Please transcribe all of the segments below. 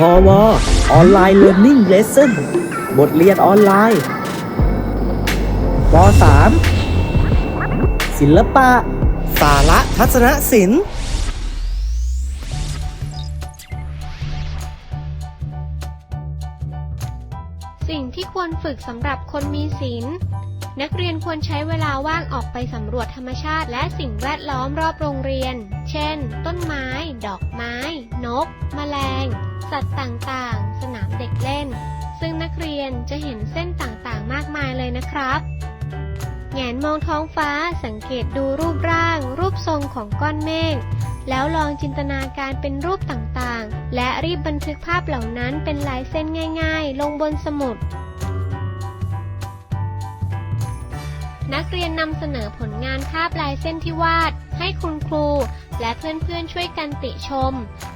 พอวออนไลน์เรียน i ิ g เลสเซ่นบทเรียนออนไลน์ป .3 ศิลปะ สาระทัศนศิลป์สิ่งที่ควรฝึกสำหรับคนมีศีล นักเรียนควรใช้เวลาว่างออกไปสำรวจธรรมชาติและสิ่งแวดล้อมรอบโรงเรียน เช่น ต้นไม้ ดอกไม้ นก แมลง สัตว์ต่างๆ สนามเด็กเล่น ซึ่งนักเรียนจะเห็นเส้นต่างๆ มากมายเลยนะครับแงนมองท้องฟ้าสังเกตดูรูปร่าง รูปทรงของก้อนเมฆแล้วลองจินตนาการเป็นรูปต่างๆ และรีบบันทึกภาพเหล่านั้นเป็นลายเส้นง่าย ๆ ลงบนสมุด รียนนำเสนอผลงานภาพลายเส้นที่วาด ให้คุณครู และเพื่อนๆช่วยกันติชม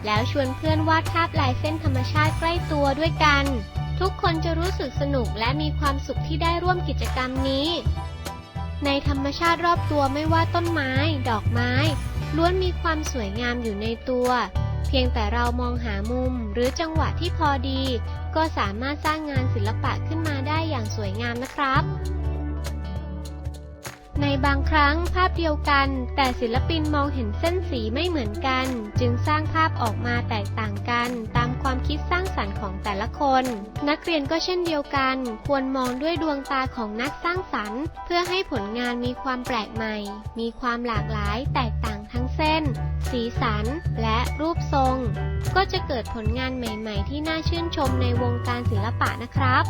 แล้วชวนเพื่อนวาดภาพลายเส้นธรรมชาติใกล้ตัวด้วยกัน ทุกคนจะรู้สึกสนุกและมีความสุขที่ได้ร่วมกิจกรรมนี้ ในธรรมชาติรอบตัวไม่ว่าต้นไม้ ดอกไม้ ล้วนมีความสวยงามอยู่ในตัว เพียงแต่เรามองหามุมหรือจังหวะที่พอดี ก็สามารถสร้างงานศิลปะขึ้นมาได้อย่างสวยงามนะครับ ในบางครั้งภาพเดียวกัน แต่ศิลปินมองเห็นเส้นสีไม่เหมือนกัน จึงสร้างภาพออกมาแตกต่างกัน ตามความคิดสร้างสรรค์ของแต่ละคน นักเรียนก็เช่นเดียวกัน ควรมองด้วยดวงตาของนักสร้างสรรค์ เพื่อให้ผลงานมีความแปลกใหม่ มีความหลากหลาย แตกต่างทั้งเส้น สีสัน และรูปทรง ก็จะเกิดผลงานใหม่ ๆ ที่น่าชื่นชมในวงการศิลปะนะครับ